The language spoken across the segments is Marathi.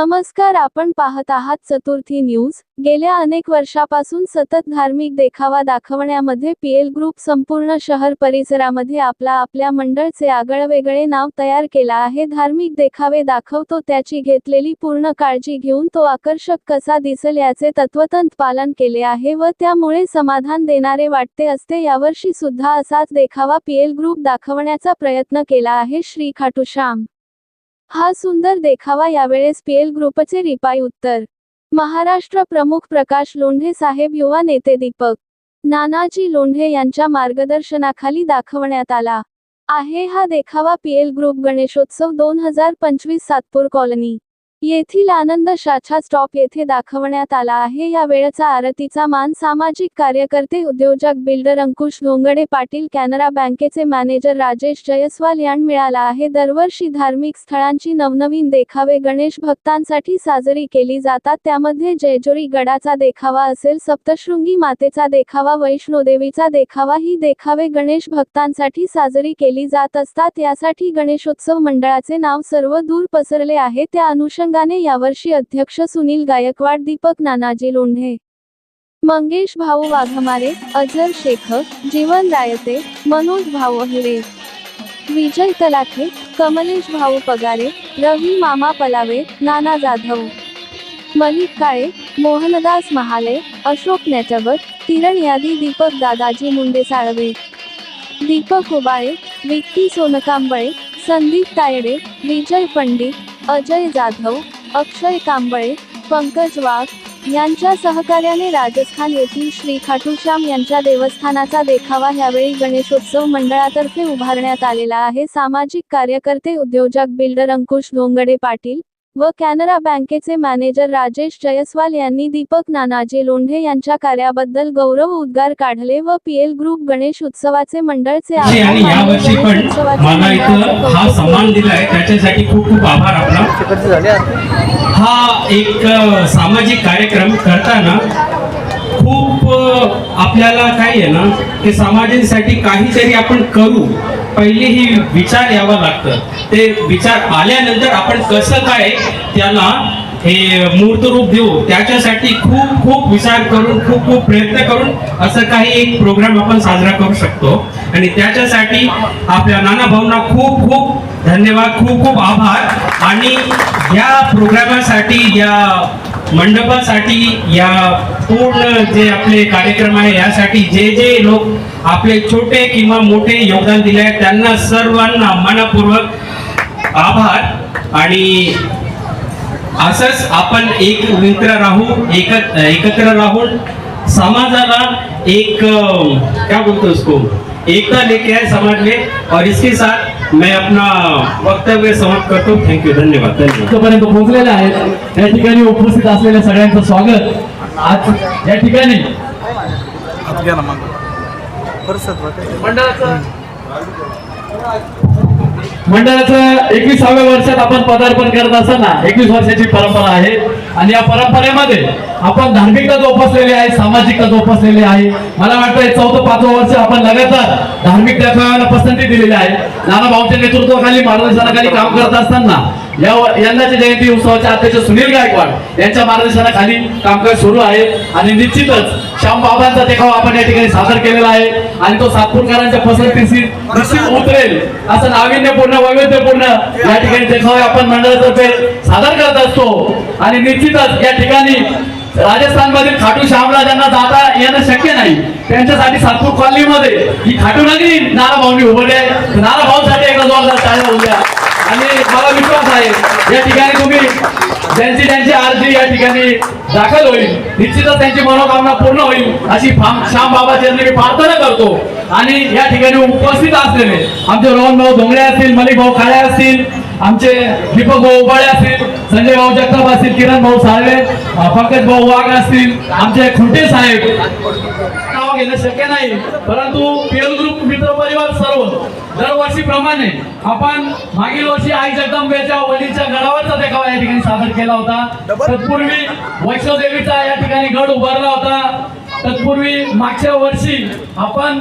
नमस्कार आपण पाहत आहात चतुर्थी न्यूज. गेल्या अनेक वर्षापासून सतत धार्मिक देखावा दाखवण्यामध्ये पीएल ग्रुप संपूर्ण शहर परिसरामध्ये आपला आपल्या मंडळचे आगळवेगळे नाव तयार केला आहे. धार्मिक देखावे दाखवतो त्याची घेतलेली पूर्ण काळजी घेऊन तो आकर्षक कसा दिसेल याचे तत्वतंत पालन केले आहे व त्यामुळे समाधान देणारे वाटते असते. यावर्षी सुद्धा असाच देखावा पीएल ग्रुप दाखवण्याचा प्रयत्न केला आहे श्री खाटूश्याम. हा सुंदर देखावा यावेळेस पीएल ग्रुपचे रिपाई उत्तर. महाराष्ट्र प्रमुख प्रकाश लोंढे साहेब युवा नेते दीपक. नानाजी लोंढे यांच्या मार्गदर्शनाखाली दाखवण्यात आला. आहे हा देखावा पीएल ग्रुप गणेशोत्सव दोन हजार पंचवीस सातपूर कॉलनी. येथील आनंद शाछा स्टॉप येथे दाखवण्यात आला आहे. या वेळचा आरतीचा मान सामाजिक कार्यकर्ते उद्योजक बिल्डर अंकुश घोंगडे पाटील कॅनरा बँकेचे मॅनेजर राजेश जयस्वाल यांना मिळाला आहे. दरवर्षी धार्मिक स्थळांची नवनवीन देखावे गणेश भक्तांसाठी साजरी केली जातात. त्यामध्ये जयजोरी गडाचा देखावा असेल सप्तशृंगी मातेचा देखावा वैष्णोदेवीचा देखावा ही देखावे गणेश भक्तांसाठी साजरी केली जात असतात. यासाठी गणेशोत्सव मंडळाचे नाव सर्व दूर पसरले आहे. त्या अनुषंगाने यावर्षी अध्यक्ष सुनील गायकवाड दीपक नानाजी लोंढे मंगेश भाऊ वाघमारे अझर शेख जीवन रायते मनोज भाऊ हिरे विजय तलाखे कमलेश भाऊ पगारे रवी मामा पलावे नाना जाधव मलिक काळे मोहनदास महाले अशोक नेटवट तिरण यादी दीपक दादाजी मुंडे साळवे दीपक उबाळे विक्की सोनकांबळे संदीप तायडे विजय पंडित अजय जाधव अक्षय कांबळे पंकज वाघ यांच्या सहकार्याने राजस्थान येथील श्री खाटूश्याम यांच्या देवस्थानाचा देखावा यावेळी गणेशोत्सव मंडळातर्फे उभारण्यात आलेला आहे. सामाजिक कार्यकर्ते उद्योजक बिल्डर अंकुश धोंगडे पाटील व कॅनरा बँकेचे मॅनेजर राजेश जयस्वाल यांनी दीपक नानाजी लोंढे यांच्या कार्याबद्दल गौरव उद्गार काढले व पीएल ग्रुप गणेश उत्सवाचे मंडळचे हा सन्मान दिलाय. त्याच्यासाठी खूप खूप आभार आपला. हा एक सामाजिक कार्यक्रम करताना खूप आपल्याला काय आहे ना ते समाजासाठी काहीतरी आपण करू. पहिले ही विचार यावं लागतं. ते विचार आल्यानंतर आपण कसं काय त्याला हे मूर्त रूप देऊ? त्याच्यासाठी खूप खूप विचार करून खूप खूप प्रयत्न करून असं काही एक प्रोग्राम आपण साजरा करू शकतो. आणि त्याच्यासाठी आपल्या नाना भाऊंना खूप खूप धन्यवाद खूप खूप आभार. आणि या प्रोग्रामासाठी या मंडपासाठी या पूर्ण जे आपले कार्यक्रम आहे यासाठी जे जे लोक आपले छोटे किंवा मोठे योगदान दिले आहे त्यांना सर्वांना मनपूर्वक आभार. आणि असंच आपण एक मित्र राहू एकत्र एकत्र राहून समाजाला एक काय क्या बोलते उसको एकता लेके आए समाज में और इसके साथ मैं अपना वक्तव्य समाप्त करता हूँ। थैंक यू धन्यवाद इथपर्यंत पोहोचलेले आहेत या ठिकाणी उपस्थित असलेल्या सगळ्यांचं स्वागत. आज या ठिकाणी मंडळाचं मंडळाचं एकविसाव्या वर्षात आपण पदार्पण करत असताना एकवीस वर्षाची परंपरा आहे. आणि या परंपरेमध्ये आपण धार्मिकता जोपासलेली आहे सामाजिकता जोपासलेली आहे. मला वाटतं हे चौथं पाचवं वर्ष आपण लगातार धार्मिक देखाव्याला पसंती दिलेली आहे. नाना भाऊच्या नेतृत्वाखाली मार्गदर्शनाखाली काम करत असताना या यंदाच्या जयंती उत्सवाचे अध्यक्ष सुनील गायकवाड यांच्या मार्गदर्शनाखाली कामकाज सुरू आहे. आणि निश्चितच श्याम बाबांचा देखावा आपण या ठिकाणी सादर केलेला आहे. आणि तो सातपूरकरांच्या पसंतीशी निश्चित उतरेल. असं नाविन्यपूर्ण वैविध्यपूर्ण या ठिकाणी देखावा आपण मंडळातर्फे सादर करत असतो. आणि निश्चितच या ठिकाणी राजस्थान मधील खाटू श्यामला ज्यांना जाता येणं शक्य नाही. त्यांच्यासाठी सातपूर कॉलनीमध्ये ही खाटू नगरी नाना भाऊनी उभारली आहे. नाना एकदा जोरदार टाळ्या आणि मला विश्वास आहे या ठिकाणी तुम्ही ज्यांची या ठिकाणी दाखल होईल. निश्चितच त्यांची मनोकामना पूर्ण होईल अशी फाम- श्याम बाबाची मी प्रार्थना करतो. आणि या ठिकाणी उपस्थित असलेले आमचे रोहन भाऊ धोंगडे असतील मलिक भाऊ काळे असतील आमचे दीपक भाऊ उबाळे असतील संजय भाऊ जगताप असतील किरण भाऊ साळवे पंकज भाऊ वाघ असतील आमचे खुंटे साहेब. नाव घेणं शक्य नाही परंतु पेल ग्रुप मित्र परिवार सर्व दरवर्षीप्रमाणे आपण मागील वर्षी आई जगदंबेच्या वलीच्या गडावरचा देखावा या ठिकाणी सादर केला होता. तत्पूर्वी वैष्णोदेवीचा या ठिकाणी गड उभारला होता. तत्पूर्वी मागच्या वर्षी आपण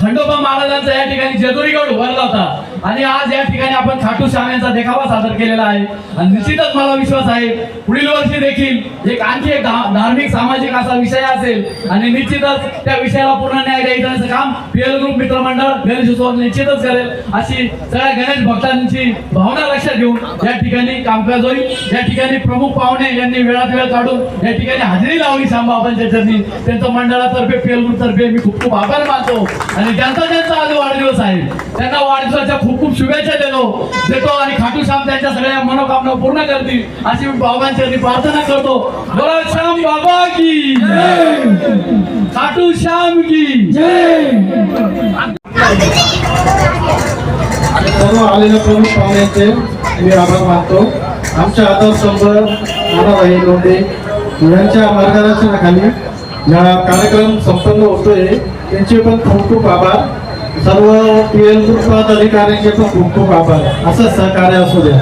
खंडोबा महाराजांचा या ठिकाणी जेजुरीगड उभारला होता. आणि आज या ठिकाणी आपण खाटू श्याम यांचा देखावा सादर केलेला आहे. आणि निश्चितच मला विश्वास आहे पुढील वर्षी देखील एक आणखी एक धार्मिक सामाजिक असा विषय असेल. आणि निश्चितच त्या विषयाला पूर्ण न्याय द्यायचं काम पीएल ग्रुप मित्रमंडळ गणेश उत्सव निश्चितच करेल. अशी सगळ्या गणेश भक्तांची भावना लक्षात घेऊन या ठिकाणी कामकाज होईल. या ठिकाणी प्रमुख पाहुणे यांनी वेळात वेळ काढून या ठिकाणी हजेरी लावली श्यामबाबांच्या चरणी. त्यांचं मंडळातर्फे पीएल ग्रुप तर्फे मी खूप खूप आभार मानतो. आणि ज्यांचा ज्यांचा आज वाढदिवस आहे त्यांना वाढदिवसाच्या खूप खूप शुभेच्छा देतो. देतो आणि खाटू श्याम त्यांच्या सगळ्या मनोकामना पूर्ण करतील. अशी मी बाबांची प्रार्थना करतो. बोला श्याम बाबा की खाटू श्याम की सर्व आलेल्या प्रमुख पाहुण्यांचे मी आभार मानतो. आमच्या आधारस्तंभ नानाभाई लोंढे यांच्या मार्गदर्शनाखाली या कार्यक्रम संपन्न होतोय. त्यांचे पण खूप खूप आभार. सर्व पी एल अधिकाऱ्यांचे पण खूप खूप आभार. असं सहकार्य असू द्या.